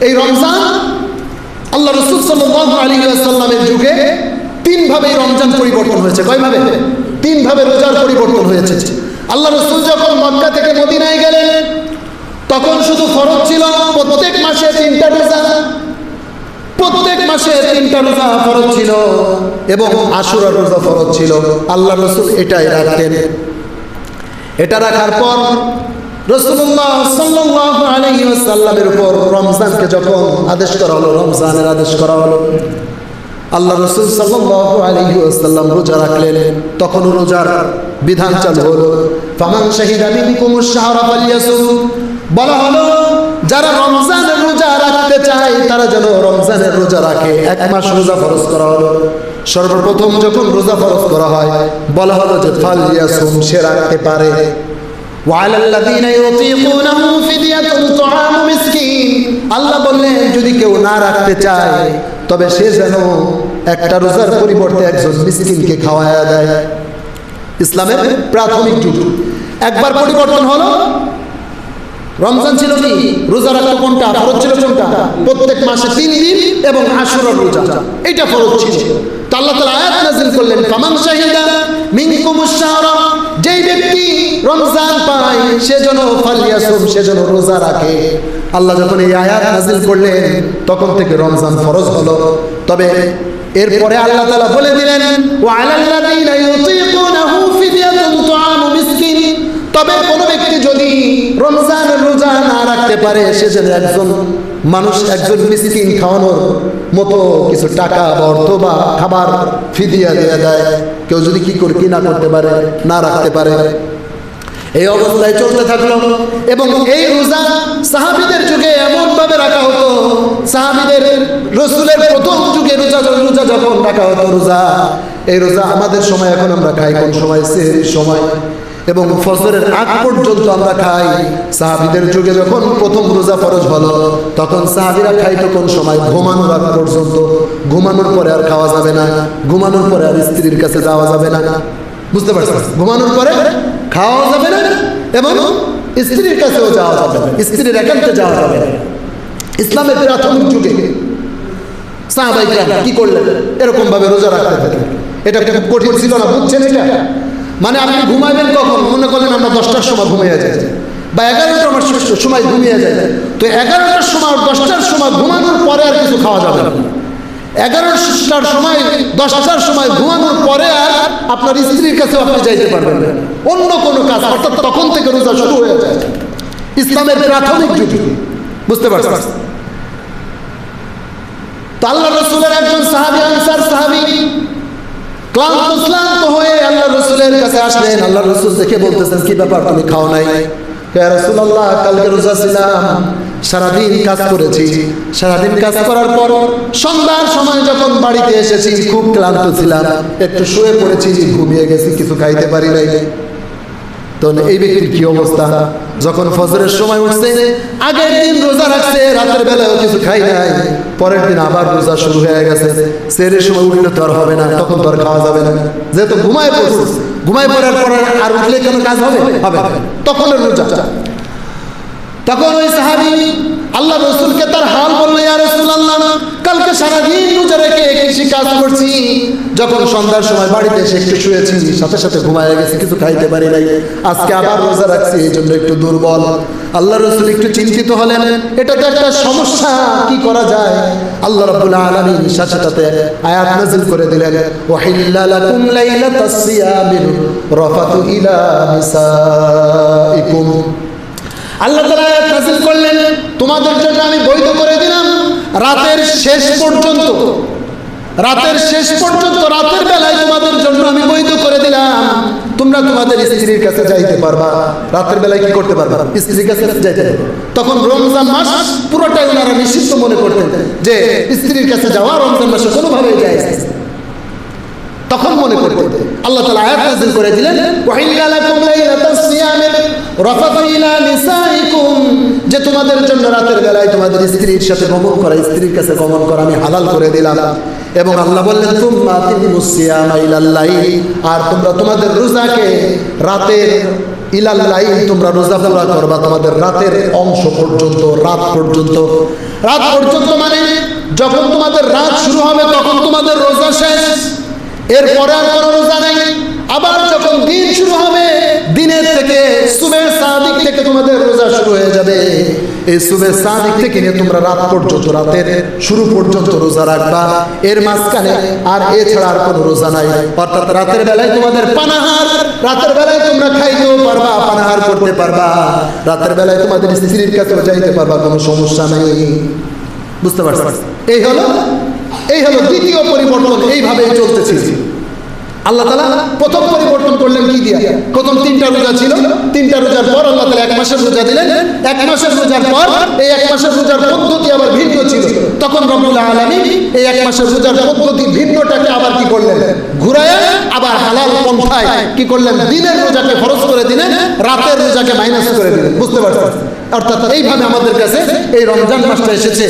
এই রমজান আল্লাহ রসুল সাল্লাহ আলী সাল্লামের যুগে তিনভাবে এই রমজান পরিবর্তন হয়েছে। কয়ভাবে? তিনভাবে রোজার পরিবর্তন হয়েছে। আল্লাহ রসুল যখন মক্কা থেকে মদিনায় গেলেন, তখন শুধু ফরজ ছিল প্রত্যেক মাসে তিনটা রোজা। প্রত্যেক মাসে তিনটা রোজা ফরজ ছিল এবং আশুরার রোজা ফরজ ছিল। আল্লাহ রসুল এটাই রাখতেন। এটা রাখার পর রসুল্লাহ সাল্লাল্লাহু আলাইহি ওয়াসাল্লামের উপর রমজানকে যখন আদেশ করা হলো, রমজানের আদেশ করা হলো, আল্লাহ রসুল সাল্লাল্লাহু আলাইহি ওয়াসাল্লাম রোজা রাখলেন। তখন রোজার বিধান চালু হলো, ফামান শাহিদা মিনকুমুশ শাহরা ফালিয়াসুম। বলা হলো, যারা রমজানের রোজা রাখতে চায়, তারা যেন রমজানের রোজা রাখে। এক মাস রোজা ফরজ করা হলো। সর্বপ্রথম যখন রোজা ফরজ করা হয়, বলা হলো যে ফালিয়াসুম, সে রাখতে পারে। وعلى الذين يطيقونه فدية طعام مسكين আল্লাহ বললেন যদি কেউ না রাখতে চায় তবে সে যেন একটা রোজার পরিবর্তে একজন মিসকিনকে খাওয়ায়া দেয় ইসলামের প্রাথমিক যুগ একবার পরিবর্তন হলো রমজান ছিল কি রোজা রাখা কোনটা ফরজ ছিল কোনটা প্রত্যেক মাসে তিন দিন এবং আশুরার রোজা এটা ফরজ ছিল তো আল্লাহ তাআলা আয়াত নাযিল করলেন ফামান শাহিদা মিনকুমুশ শাহরা যেই ব্যক্তি রমজান পায় সেজন্য ফালিয়াসুম সেজন্য রোজা রাখে। আল্লাহ যখন এই আয়াত নাযিল করলেন, তখন থেকে রমজান ফরজ হলো। তবে এরপরে আল্লাহ তাআলা বলে দিলেন তবে কোনো ব্যক্তি যদি রমজান রোজা না রাখতে পারে, সে যেন একজন মানুষ, একজন মিসকিন খাওয়ানোর মতো কিছু টাকা বা অর্থ বা খাবার ফিদিয়া দেওয়া দেয়। কেউ যদি কি করে কি না করতে পারে, না রাখতে পারে। এই অবস্থায় চলতে থাকল। এবং এই রোজা সাহাবিদের যুগে এমন ভাবে রাখা হতো, সাহাবিদের রসুলের প্রথম যুগে রোজা রোজা যখন রাখা হতো, রোজা। এই রোজা আমাদের সময়, এখন আমরা খাই কোন সময়? সেহরির সময়। এবং ফজরের আগ পর্যন্ত আমরা খাই। সাহাবিদের যুগে যখন প্রথম রোজা ফরজ হলো, তখন সাহাবিরা খাইতো কোন সময়? ঘুমানোর আগ পর্যন্ত। ঘুমানোর পরে আর খাওয়া যাবে না। ঘুমানোর পরে আর স্ত্রীর কাছে যাওয়া যাবে না। বুঝতে পারছেন? ঘুমানোর পরে খাওয়া যাবে না এবং স্ত্রীর কাছেও যাওয়া যাবে না, স্ত্রীর একান্তে যাওয়া যাবে না। ইসলামের প্রাথমিক যুগে সাহাবাইকরা কি করলেন? এরকম ভাবে রোজা রাখতে থাকেন। এটা খুব কঠিন ছিল না, বুঝছেন এটা? মানে আপনি ঘুমাবেন কখন? মনে করলেন আমরা দশটার সময় ঘুমিয়ে যাই। বা এগারোটার সময় ঘুমিয়ে যায় তো এগারোটার সময় দশটার সময় ঘুমানোর পরে আর কিছু খাওয়া যাবে না। এগারোটার সময়, দশটার সময় ঘুমানোর আপনার স্ত্রীর কাছেও আপনি যাইতে পারবেন অন্য কোনো কাজ, অর্থাৎ তখন থেকে রোজা শুরু হয়ে যায়। ইসলামের প্রাথমিক যুগ বুঝতে পারছেন? আল্লাহ রসুলের একজন সাহাবি, আনসার সাহাবি ক্লান্ত ক্লান্ত হয়ে আল্লাহ রসুলের কাছে আসলেন। আল্লাহ রসুল দেখে বলতেছেন, কি ব্যাপার, তুমি খাও নাই? রসুল্লাহ কালকে রোজা ছিলাম, সারাদিন কাজ করেছি। সারাদিন কাজ করার পর সন্ধ্যার সময় যখন বাড়িতে এসেছি, খুব ক্লান্ত ছিলাম। একটু শুয়ে পড়েছি, ঘুমিয়ে গেছি, কিছু খাইতে পারি নাই। তো এই ব্যক্তির কি অবস্থা? যখন ফজরের সময় উঠছে, আগের দিন রোজা রাখছে, রাতের বেলাও কিছু খাই নাই। পরের দিন আবার রোজা শুরু হয়ে গেছে। সেরের সময় উঠলে তো হবে না, তখন তো খাওয়া যাবে না। যেহেতু ঘুমায় পড়ছে ঘুমায় পড়ার পর আর উঠলে কোনো কাজ হবে? হবে তখন রোজা তখন ওই সাহাবি আল্লাহ রসুলকে তার হাল বলল ইয়া রসুল আল্লাহ কালকে সারাদিন রোজা রেখে কৃষি কাজ করছি। যখন সন্ধ্যার সময় বাড়িতে এসে একটু শুয়েছি সাথে সাথে ঘুমায় গেছি কিছু খাইতে পারি নাই। আজকে আবার রোজা রাখছি এই জন্য একটু দুর্বল। আল্লাহ রসুল একটু চিন্তিত হলেন, এটা তো একটা সমস্যা, কি করা যায়? আল্লাহ রাব্বুল আলামিন সাথে আয়াত নাযিল করে দিলেন আল্লাহ নাজিল করলেন, তোমাদের জন্য আমি বৈধ করে দিলাম রাতের শেষ পর্যন্ত, রাতের শেষ পর্যন্ত, রাতের বেলায় তোমাদের জন্য আমি বৈধ তোমরা তোমাদের স্ত্রীর কাছে যাইতে পারবা। রাতের বেলায় কি করতে পারবা? স্ত্রীর কাছে যাইতে তখন রমজান মাস পুরোটাই ওনারা নিষিদ্ধ মনে করতেন যে স্ত্রীর কাছে যাওয়া রমজান মাসে কোনোভাবেই যায় তখন মনে করতে আল্লাহ তাআলা আয়াত নাযিল করে দিলেন, ওয়াহিল্লা লাকুম লাইলাতাস সিয়ামির রাফাতু ইলা নিসাইকুম যে তোমাদের জন্য রাতের বেলায় তোমাদের স্ত্রীর সাথে গমন করা, স্ত্রীর কাছে গমন করা আমি হালাল করে দিলাম। এবং আল্লাহ বললেন তুম্মা তিমুস সিয়ামা ইলাল আর তোমরা তোমাদের রোজাকে রাতের ইলাল লাইল তোমরা রোজা পুরা করবা তোমাদের রাতের অংশ পর্যন্ত রাত পর্যন্ত। রাত পর্যন্ত মানে যখন তোমাদের রাত শুরু হবে তখন তোমাদের রোজা শেষ। এরপরে আর কোনো রোজা নেই। আবার যখন দিন শুরু হবে দিনের থেকে সুবে সাদিক থেকে তোমাদের রোজা শুরু হয়ে যাবে। এই সুবে সাদিক থেকে নিয়ে তোমরা রাত পর্যন্ত, রাতের শুরু পর্যন্ত রোজা রাখবা। এর মাঝখানে আর এছাড়া আর কোনো রোজা নাই। অর্থাৎ রাতের বেলায় তোমাদের পানাহার, রাতের বেলায় তোমরা খাইতেও পারবা, পানাহার করতে পারবা। রাতের বেলায় তোমাদের স্ত্রীর কাছেও যাইতে পারবা, কোনো সমস্যা নেই। বুঝতে পারছ এই হলো এই হলো দ্বিতীয় পরিবর্তন, এইভাবেই চলতেছে। আল্লাহ তালা প্রথম পরিবর্তন করলেন কি দিয়া? প্রথম তিনটা রোজা ছিল। তিনটা রোজার পর আল্লাহ তালা এক মাসের রোজা দিলেন। এক মাসের রোজার পর এই এক মাসের রোজার পদ্ধতি আবার ভিন্ন ছিল। তখন রবুল্লাহ আলমী এই এক মাসের রোজার পদ্ধতি ভিন্নটাকে আবার কি করলেন? ঘুরায় আবার হালাল পন্থায় কি করলেন? দিনের রোজাকে খরচ করে দিলেন, রাতের রোজাকে মাইনাস করে দিলেন। বুঝতে পারছেন? অর্থাৎ এইভাবে আমাদের কাছে এই রমজান মাসটা এসেছে।